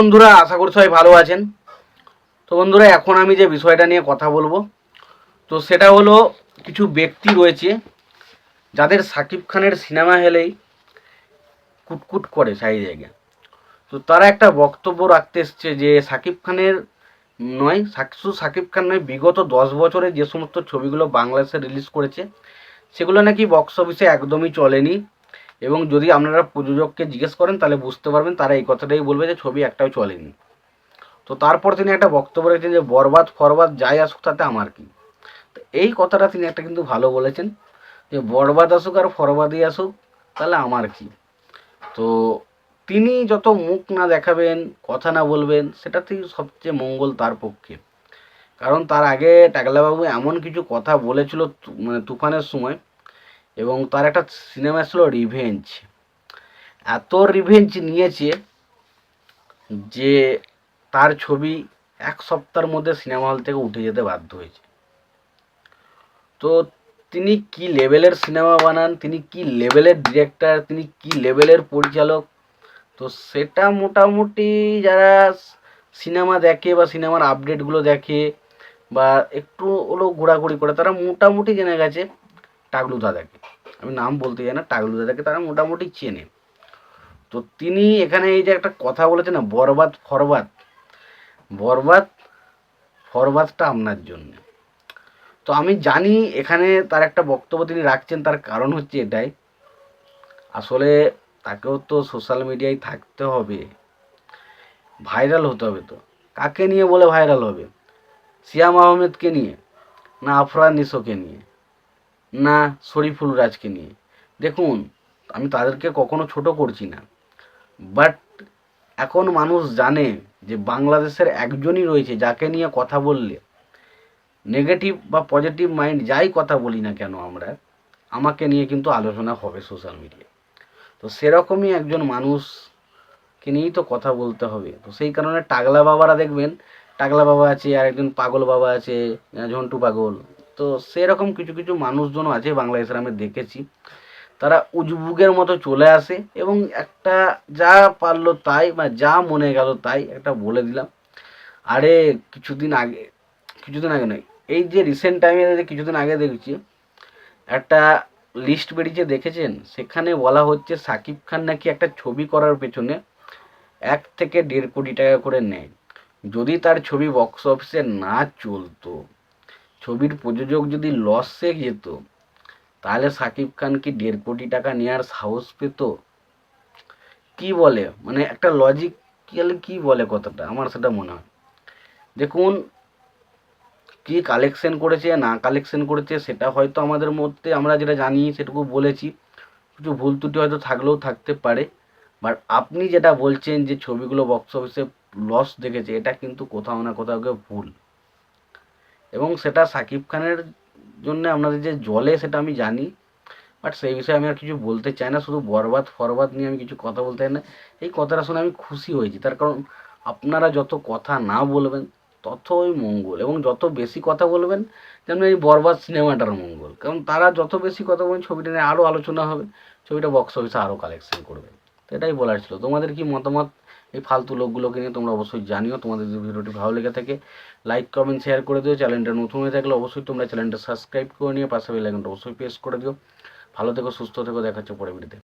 বন্ধুরা, আশা করি সবাই ভালো আছেন। তো বন্ধুরা, এখন আমি যে বিষয়টা নিয়ে কথা বলব, তো সেটা হলো কিছু ব্যক্তি রয়েছে, যাদের সাকিব খানের সিনেমা হলেই কুটকুট করে সেই জায়গায় তো তারা একটা বক্তব্য রাখতে এসছে যে, সাকিব খানের নয় শুধু সাকিব খান নয়, বিগত দশ বছরে যে সমস্ত ছবিগুলো বাংলাদেশে রিলিজ করেছে, সেগুলো নাকি বক্স অফিসে একদমই চলেনি। এবং যদি আপনারা প্রযোজককে জিজ্ঞেস করেন, তাহলে বুঝতে পারবেন তারা এই কথাটাই বলবে যে ছবি একটাও চলেনি। তো তারপর তিনি একটা বক্তব্য রেখেছেন যে, বরবাদ, ফরবাদ, যাই আসুক তাতে আমার কি? তো এই কথাটা তিনি একটা কিন্তু ভালো বলেছেন যে, বরবাদ আসুক আর ফরবাদই আসুক, তাহলে আমার কি? তো তিনি যত মুখ না দেখাবেন, কথা না বলবেন, সেটাতেই সবচেয়ে মঙ্গল তার পক্ষে। কারণ তার আগে টাকলাবাবু এমন কিছু কথা বলেছিল মানে তুফানের সময় এবং তার একটা সিনেমা ছিল রিভেঞ্জ। এত রিভেঞ্জ নিয়েছে যে তার ছবি এক সপ্তাহের মধ্যে সিনেমা হল থেকে উঠে যেতে বাধ্য হয়েছে। তো তিনি কি লেভেলের সিনেমা বানান, তিনি কি লেভেলের ডিরেক্টর তিনি কি লেভেলের পরিচালক? তো সেটা মোটামুটি যারা সিনেমা দেখে বা সিনেমার আপডেটগুলো দেখে বা একটু হলেও ঘোরাঘুরি করে, তারা মোটামুটি জেনে গেছে। টাগলু দাদাকে। আমি নাম বলতে চাই না, টাগলু দাদাকে তারা মোটামুটি চেনে। তো তিনি এখানে এই যে একটা কথা বলেছেন না, বরবাদ, ফরবাদ। বরবাদ, ফরবাদটা আপনার জন্য। তো আমি জানি এখানে তার একটা বক্তব্য তিনি রাখছেন, তার কারণ হচ্ছে এটাই। আসলে তাকেও তো সোশ্যাল মিডিয়ায় থাকতে হবে। ভাইরাল হতে হবে তো। কাকে নিয়ে বলে ভাইরাল হবে? সিয়াম আহমেদকে নিয়ে না আফরান নিশোকে নিয়ে? না শরীফুল রাজকে নিয়ে। দেখুন, আমি তাদেরকে কখনো ছোট করছি না। বাট এখন মানুষ জানে যে বাংলাদেশের একজনই রয়েছে যাকে নিয়ে কথা বললে নেগেটিভ বা পজিটিভ মাইন্ড যাই কথা বলি না কেন আমরা, আমাকে নিয়ে কিন্তু আলোচনা হবে সোশ্যাল মিডিয়ায় তো সেরকমই একজন মানুষকে নিয়েই তো কথা বলতে হবে। তো সেই কারণে টাগলা বাবারা দেখবেন, টাগলা বাবা আছে আর একজন পাগল বাবা আছে ঝন্টু পাগল। তো সেরকম কিছু কিছু মানুষজনও আছে বাংলাদেশের আমি দেখেছি। তারা উজবুকের মতো চলে আসে এবং একটা যা পারল তাই বা যা মনে গেল তাই একটা বলে দিলাম। আরে কিছুদিন আগে কিছুদিন আগে নয়, এই যে রিসেন্ট টাইমে যে কিছুদিন আগে দেখছি, একটা লিস্ট বেরিয়েছে, দেখেছেন? সেখানে বলা হচ্ছে সাকিব খান নাকি একটা ছবি করার পেছনে এক থেকে দেড় কোটি টাকা করে নেয়। যদি তার ছবি বক্স অফিসে না চলতো ছবির প্রযোজক যদি লসে যেত, তাহলে সাকিব খান কি দেড় কোটি টাকা নেওয়ার সাহস পেত? কি বলে? মানে একটা লজিক্যালি কি বলে কথাটা? আমার সেটা মনে হয়। দেখুন, কি কালেকশন করেছে, না কালেকশন করেছে, সেটা হয়তো আমাদের মধ্যে আমরা যেটা জানি, সেটুকু বলেছি। কিছু ভুল ত্রুটি হয়তো থাকলেও থাকতে পারে। বাট আপনি যেটা বলছেন যে ছবিগুলো বক্স অফিসে লস দেখেছে, এটা কিন্তু কোথাও না কোথাও ভুল। এবং সেটা সাকিব খানের জন্য আপনাদের যে জলে সেটা আমি জানি বাট সেই বিষয়ে আমি আর কিছু বলতে চাই না, শুধু বরবাদ, ফরবাদ নিয়ে আমি কিছু কথা বলতে চাই না। এই কথাটা শুনে আমি খুশি হয়েছি, তার কারণ আপনারা যত কথা না বলবেন, ততই মঙ্গল এবং যত বেশি কথা বলবেন যেমন এই বরবাদ সিনেমাটার মঙ্গল। কারণ তারা যত বেশি কথা বলবেন, ছবিটা নিয়ে আরও আলোচনা হবে, ছবিটা বক্স অফিসে আরও কালেকশন করবে। তো এটাই বলার ছিল। তোমাদের কি মতামত এই ফালতু লোকগুলোকে নিয়ে তোমরা অবশ্যই জানিও। তোমাদের যদি ভিডিওটি ভালো লেগে থাকে লাইক কমেন্ট শেয়ার করে দিও। চ্যানেলটা নতুন হয়ে থাকলে অবশ্যই তোমরা চ্যানেলটা সাবস্ক্রাইব করে নিয়ে পাশে বেল আইকনটা অবশ্যই প্রেস করে দিও। ভালো থেকো, সুস্থ থেকো। দেখাচ্ছে পরে ভিডিওতে